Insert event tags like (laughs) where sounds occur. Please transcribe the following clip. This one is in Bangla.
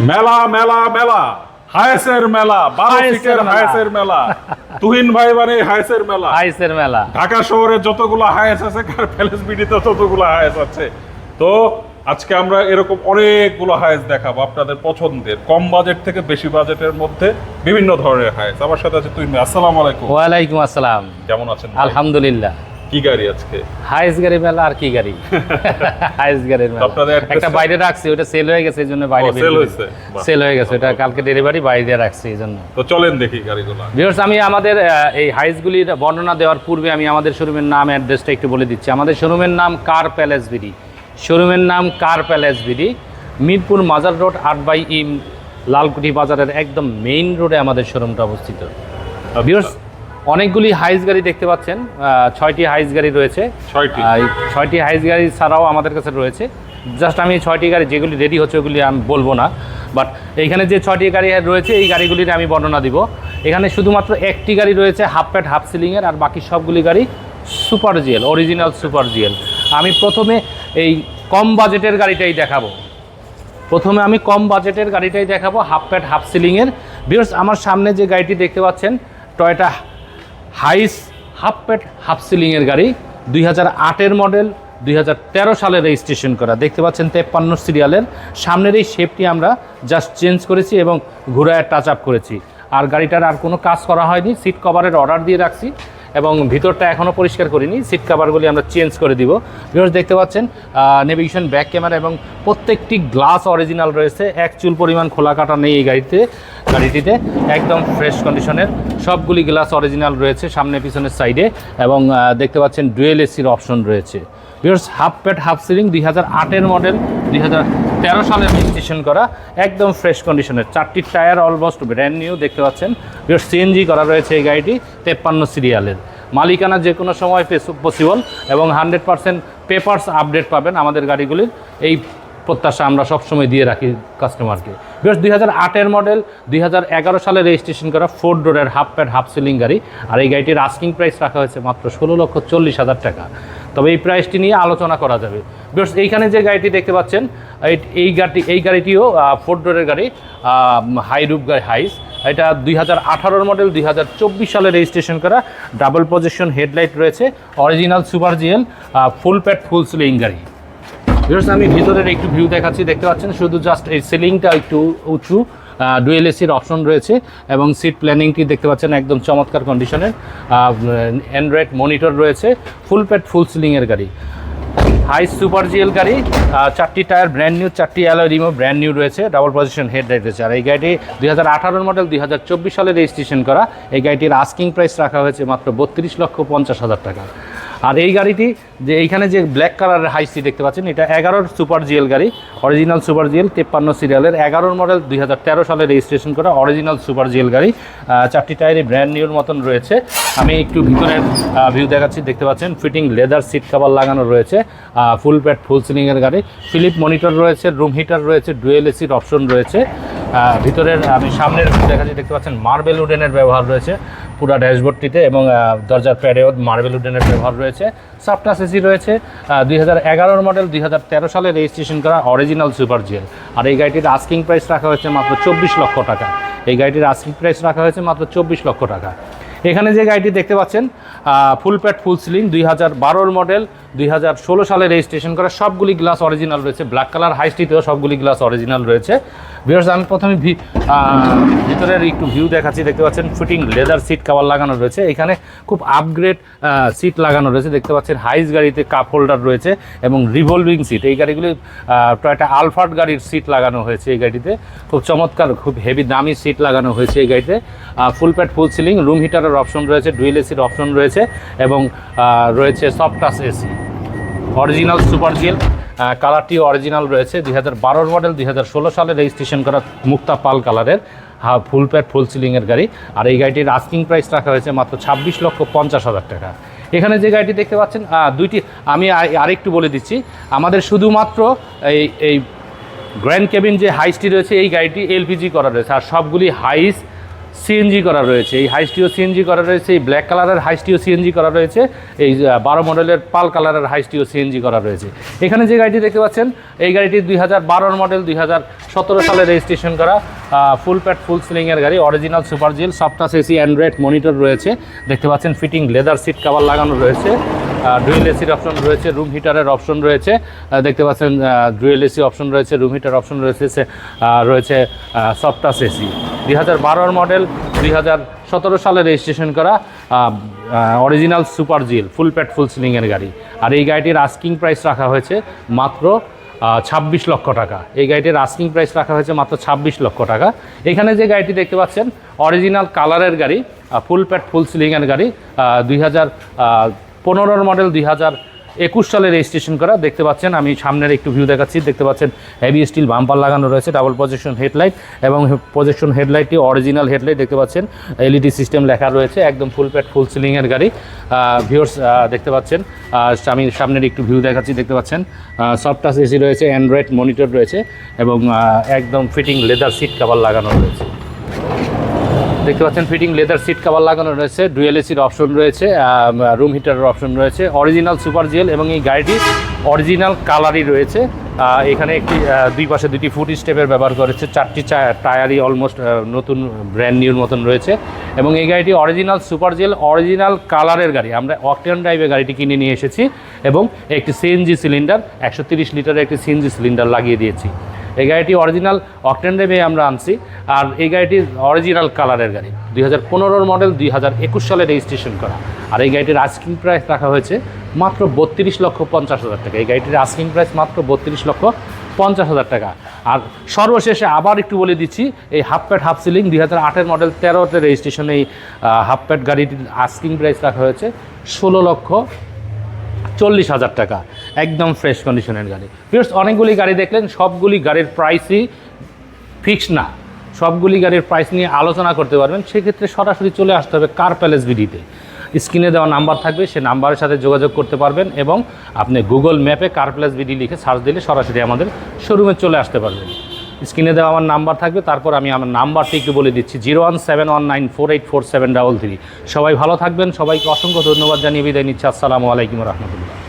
মেলা মেলা মেলা। হায়েসের মেলা বারো হায়েসের মেলা। তুহিন ভাই মানে হায়েসের মেলা। হায়েসের মেলা। ঢাকা শহরে যতগুলো হায়েস আছে কার প্যালেস বিডিতে ততগুলো হায়েস আছে। তো আজকে আমরা এরকম অনেকগুলো হায়েস দেখাবো আপনাদের পছন্দের। কম বাজেট থেকে বেশি বাজেটের মধ্যে বিভিন্ন ধরনের হায়েস। আমার সাথে আছে তুহিন ভাই। আসসালামু আলাইকুম। ওয়ালাইকুম আসসালাম। কেমন আছেন? আলহামদুলিল্লাহ। কি গাড়ি আজকে? হাইস গাড়ি মেলা আর কি গাড়ি? (laughs) হাইস গাড়ির মেলা। একটা বাইরে রাখছি ওটা সেল হয়ে গেছে বাইরে sell হয়েছে? সেল হয়ে গেছে কালকে ডেলিভারি বাইরে রাখছি তো চলেন দেখি গাড়িগুলো। ভিউয়ার্স আমি আমাদের এই হাইসগুলির বর্ণনা দেওয়ার পূর্বে আমি আমাদের শোরুমের নাম অ্যাড্রেসটা একটু বলে দিচ্ছি। আমাদের শোরুমের নাম কার প্যালেস বিডি শোরুমের নাম কার প্যালেস বিডি মিরপুর মাজার রোড আট বাই ইম লালকুঠি বাজারের একদম মেইন রোডে আমাদের শোরুমটা অবস্থিত। ভিউয়ার্স অনেকগুলি হাইস গাড়ি দেখতে পাচ্ছেন ছয়টি হাইস গাড়ি রয়েছে। ছয়টি। ছয়টি হাইস গাড়ি ছাড়াও আমাদের কাছে রয়েছে। জাস্ট আমি ছয়টি গাড়ি যেগুলি রেডি হচ্ছে ওগুলি আমি বলব না। বাট এইখানে যে ছয়টি গাড়ি রয়েছে এই গাড়িগুলির আমি বর্ণনা দিব। এখানে শুধুমাত্র একটি গাড়ি রয়েছে হাফ প্যাড হাফ সিলিংয়ের আর বাকি সবগুলি গাড়ি super GL original super GL আমি প্রথমে এই কম বাজেটের গাড়িটাই দেখাবো। প্রথমে আমি কম বাজেটের গাড়িটাই দেখাবো হাফ প্যাড হাফ সিলিংয়ের বিকজ আমার সামনে যে গাড়িটি দেখতে পাচ্ছেন Toyota Hiace half pad half সিলিংয়ের গাড়ি দুই হাজার আটের মডেল, দুই হাজার তেরো সালে রেজিস্ট্রেশন করা। দেখতে পাচ্ছেন তেপ্পান্ন সিরিয়ালের। সামনের এই শেপটি আমরা জাস্ট চেঞ্জ করেছি এবং ঘুরায় টাচ আপ করেছি। আর গাড়িটার আর কোনো কাজ করা হয়নি। সিট কভারের অর্ডার দিয়ে রাখছি। এবং ভিতরটা এখনও পরিষ্কার করিনি। সিট কাভারগুলি আমরা চেঞ্জ করে দিব। ভিউয়ার্স দেখতে পাচ্ছেন নেভিগেশন ব্যাক ক্যামেরা এবং প্রত্যেকটি গ্লাস অরিজিনাল রয়েছে। এক চুল পরিমাণ খোলা কাটা নেই এই গাড়িতে, গাড়িটিতে। একদম ফ্রেশ কন্ডিশনের সবগুলি গ্লাস অরিজিনাল রয়েছে সামনে পিছনের সাইডে এবং দেখতে পাচ্ছেন ডুয়েল এসির অপশন রয়েছে। Viewers half pad half ceiling দুই হাজার আটের মডেল দুই হাজার তেরো সালে রেজিস্ট্রেশন করা একদম ফ্রেশ কন্ডিশনের চারটি টায়ার অলমোস্ট ব্র্যান্ড নিউ দেখতে পাচ্ছেন। সিএনজি করা রয়েছে এই গাড়িটি, তেপ্পান্ন সিরিয়ালের। মালিকানা যে কোনো সময় পসিবল এবং হান্ড্রেড পার্সেন্ট পেপার্স আপডেট পাবেন আমাদের গাড়িগুলির। এই প্রত্যাশা আমরা সবসময় দিয়ে রাখি কাস্টমারকে বেশ দুই হাজার আটের মডেল দুই হাজার এগারো সালে রেজিস্ট্রেশন করা ফোর ডোরের হাফ প্যাড হাফ সিলিং গাড়ি। আর এই গাড়িটির আস্কিং প্রাইস রাখা হয়েছে মাত্র ষোলো লক্ষ চল্লিশ হাজার টাকা। তবে এই প্রাইসটি নিয়ে আলোচনা করা যাবে। বিকজ এইখানে যে গাড়িটি দেখতে পাচ্ছেন, এই- এই গাড়িটি, এই গাড়িটিও ফোর ডোরের গাড়ি হাই রুপ গাড়ি হাইস এটা দুই হাজার আঠারোর মডেল দুই হাজার চব্বিশ সালে রেজিস্ট্রেশন করা ডাবল পজিশন হেডলাইট রয়েছে original super GL full pad full ceiling গাড়ি। ভিউয়ার্স আমি ভিতরের একটু ভিউ দেখাচ্ছি, দেখতে পাচ্ছেন? শুধু জাস্ট এই সিলিংটা একটু উঁচু। ডুয়েল এসির অপশন রয়েছে এবং সিট প্ল্যানিংটি দেখতে পাচ্ছেন একদম চমৎকার কন্ডিশনের অ্যান্ড্রয়েড মনিটর রয়েছে ফুল প্যাড ফুল সিলিংয়ের গাড়ি। হাই সুপার জিএল গাড়ি চারটি টায়ার ব্র্যান্ড নিউ চারটি অ্যালয় রিমো ব্র্যান্ড নিউ রয়েছে ডাবল পজিশন হেডলাইট রয়েছে। আর এই গাড়িটি দুই হাজার মডেল দুই হাজার চব্বিশ সালে রেজিস্ট্রেশন করা। এই গাড়িটির আস্কিং প্রাইস রাখা হয়েছে মাত্র বত্রিশ লক্ষ পঞ্চাশ হাজার টাকা। আর এই গাড়িটি যে এইখানে যে ব্ল্যাক কালারের হাইসি দেখতে পাচ্ছেন, এটা এগারোর সুপার জিএল গাড়ি অরিজিনাল সুপার জিএল তেপ্পান্ন সিরিয়ালের এগারোর মডেল দুই হাজার তেরো সালে রেজিস্ট্রেশন করা অরিজিনাল সুপার জিএল গাড়ি। চারটি টায়ারই ব্র্যান্ড নিউর মতন রয়েছে। আমি একটু ভিতরের ভিউ দেখাচ্ছি, দেখতে পাচ্ছেন ফিটিং লেদার সিট কাভার লাগানো রয়েছে ফুল প্যাড ফুল সিলিংয়ের গাড়ি। ফিলিপ মনিটর রয়েছে রুম হিটার রয়েছে ডুয়েল এসির অপশন রয়েছে। ভিতরের, আমি সামনের দেখাচ্ছি, দেখতে পাচ্ছেন মার্বেল উডেনের ব্যবহার রয়েছে। পুরো ড্যাশবোর্ডটিতে এবং দরজার প্যাডেও মার্বেল উডেনের ব্যবহার রয়েছে। সফটাস এসি রয়েছে। দুই হাজার এগারোর মডেল দুই হাজার তেরো সালে রেজিস্ট্রেশন করা অরিজিনাল সুপার জেল আর এই গাড়িটির আস্কিং প্রাইস রাখা হয়েছে মাত্র চব্বিশ লক্ষ টাকা। এই গাড়িটির আস্কিং প্রাইস রাখা হয়েছে মাত্র চব্বিশ লক্ষ টাকা। এখানে যে গাড়িটি দেখতে পাচ্ছেন ফুল প্যাড ফুল সিলিং দুই হাজার বারোর মডেল দুই হাজার ষোলো সালে রেজিস্ট্রেশন করা সবগুলি গ্লাস অরিজিনাল রয়েছে। ব্ল্যাক কালার হাইস্টিতেও সবগুলি গ্লাস অরিজিনাল রয়েছে। বিকজ আমি প্রথমে ভিতরের একটু ভিউ দেখাচ্ছি, দেখতে পাচ্ছেন ফিটিং লেদার সিট কাভার লাগানো রয়েছে। এখানে খুব আপগ্রেড সিট লাগানো রয়েছে। দেখতে পাচ্ছেন হাইস গাড়িতে কাপ হোল্ডার রয়েছে এবং রিভলভিং সিট এই গাড়িগুলি একটা আলফার্ড গাড়ির সিট লাগানো হয়েছে এই গাড়িতে। খুব চমৎকার, খুব হেভি দামি সিট লাগানো হয়েছে এই গাড়িতে। Full pad full ceiling room হিটারের option রয়েছে ডুয়েল এসির অপশন রয়েছে এবং রয়েছে soft touch AC original super GL কালারটি অরিজিনাল রয়েছে, দুই হাজার বারোর মডেল, দুই হাজার ষোলো সালে রেজিস্ট্রেশন করা মুক্তা পাল কালারের, হা, ফুল প্যাড, ফুল সিলিংয়ের গাড়ি। আর এই গাড়িটির আস্কিং প্রাইস রাখা হয়েছে মাত্র ছাব্বিশ লক্ষ পঞ্চাশ হাজার টাকা। এখানে যে গাড়িটি দেখতে পাচ্ছেন দুইটি, আমি আরেকটু বলে দিচ্ছি, আমাদের শুধুমাত্র এই এই গ্র্যান্ড কেবিন যে হাইসটি রয়েছে, এই গাড়িটি এলপিজি করা রয়েছে, আর সবগুলি হাইস সিএনজি করা রয়েছে, এই হাইস্টিও সিএনজি করা রয়েছে, এই ব্ল্যাক কালারের হাইস্টিও সিএনজি করা রয়েছে, এই বারো মডেলের পাল কালারের হাইস্টিও সিএনজি করা রয়েছে। এখানে যে গাড়িটি দেখতে পাচ্ছেন, এই গাড়িটি দুই হাজার বারোর মডেল দুই হাজার সতেরো সালে রেজিস্ট্রেশন করা ফুল প্যাট ফুল সিলিংয়ের গাড়ি অরিজিনাল সুপার জিল সফটাস এসি অ্যান্ড্রয়েড মনিটর রয়েছে। দেখতে পাচ্ছেন ফিটিং লেদার সিট কাভার লাগানো রয়েছে। ডুয়েল এসির অপশন রয়েছে রুম হিটারের অপশন রয়েছে। দেখতে পাচ্ছেন ডুয়েল এসি অপশন রয়েছে রুম হিটার অপশন রয়েছে রয়েছে সফটাস এসি দুই হাজার বারোর মডেল দুই হাজার সতেরো সালে রেজিস্ট্রেশন করা অরিজিনাল সুপার জিল ফুল প্যাট ফুল সিলিংয়ের গাড়ি। আর এই গাড়িটির আস্কিং প্রাইস রাখা হয়েছে মাত্র ছাব্বিশ লক্ষ টাকা। এই গাড়িটির আস্কিং প্রাইস রাখা হয়েছে মাত্র ছাব্বিশ লক্ষ টাকা। এখানে যে গাড়িটি দেখতে পাচ্ছেন অরিজিনাল কালারের গাড়ি ফুল প্যাট ফুল সিলিংয়ের গাড়ি দুই হাজার পনেরোর মডেল দুই হাজার একুশ সালে রেজিস্ট্রেশন করা। দেখতে পাচ্ছেন, আমি সামনের একটু ভিউ দেখাচ্ছি। দেখতে পাচ্ছেন হেভি স্টিল বাম্পার লাগানো রয়েছে ডাবল প্রজেকশন হেডলাইট এবং প্রজেকশন হেডলাইটটি অরিজিনাল হেডলাইট দেখতে পাচ্ছেন এলইডি সিস্টেম লেখা রয়েছে, একদম ফুল প্যাট ফুল সিলিংয়ের গাড়ি। ভিউর্স দেখতে পাচ্ছেন আমি সামনের একটু ভিউ দেখাচ্ছি, দেখতে পাচ্ছেন সফট এসি রয়েছে অ্যান্ড্রয়েড মনিটর রয়েছে এবং একদম ফিটিং লেদার সিট কাভার লাগানো রয়েছে। দেখতে পাচ্ছেন ফিটিং লেদার সিট কাভার লাগানো রয়েছে ডুয়েল এসির অপশন রয়েছে রুম হিটারের অপশন রয়েছে অরিজিনাল সুপার জেল এবং এই গাড়িটি অরিজিনাল কালারই রয়েছে। এখানে একটি দুই পাশে দুটি ফুট স্টেপের ব্যবহার করেছে, চারটি টায়ারই অলমোস্ট নতুন ব্র্যান্ড নিউর মতন রয়েছে। এবং এই গাড়িটি অরিজিনাল সুপার জেল অরিজিনাল কালারের গাড়ি, আমরা অকটেন ড্রাইভে গাড়িটি কিনে নিয়ে এসেছি এবং একটি সিএনজি সিলিন্ডার একশো লিটারের একটি সিএনজি সিলিন্ডার লাগিয়ে দিয়েছি। এই গাড়িটি অরিজিনাল অকটেন ড্রাইভে আমরা আনছি। আর এই গাড়িটি অরিজিনাল কালারের গাড়ি। দুই হাজার পনেরোর মডেল দুই হাজার একুশ সালে রেজিস্ট্রেশন করা। আর এই গাড়িটির আস্কিং প্রাইস রাখা হয়েছে মাত্র বত্রিশ লক্ষ পঞ্চাশ হাজার টাকা। এই গাড়িটির আস্কিং প্রাইস মাত্র বত্রিশ লক্ষ পঞ্চাশ হাজার টাকা। আর সর্বশেষে আবার একটু বলে দিচ্ছি, এই হাফ প্যাড হাফ সিলিং দুই হাজার আটের মডেল তেরোতে রেজিস্ট্রেশন এই হাফ প্যাড গাড়িটির আস্কিং প্রাইস রাখা হয়েছে ষোলো লক্ষ চল্লিশ হাজার টাকা। একদম ফ্রেশ কন্ডিশনের গাড়ি। ফিরস অনেকগুলি গাড়ি দেখলেন, সবগুলি গাড়ির প্রাইসই ফিক্স না। সবগুলি গাড়ির প্রাইস নিয়ে আলোচনা করতে পারবেন। সেক্ষেত্রে সরাসরি চলে আসতে হবে কার প্যালেস ভিডিতে স্ক্রিনে দেওয়া নাম্বার থাকবে, সে নাম্বারের সাথে যোগাযোগ করতে পারবেন এবং আপনি গুগল ম্যাপে কার প্যালেস ভিডি লিখে সার্চ দিলে সরাসরি আমাদের শোরুমে চলে আসতে পারবেন। স্ক্রিনে দেওয়া আমার নাম্বার থাকবে, তারপর আমি আমার নাম্বারটি একটু বলে দিচ্ছি zero one seven one nine four eight four seven double three সবাই ভালো থাকবেন, সবাইকে অসংখ্য ধন্যবাদ জানিয়ে বিদায় নিচ্ছি। আসসালামু আলাইকুম রহমতুল্লাহ।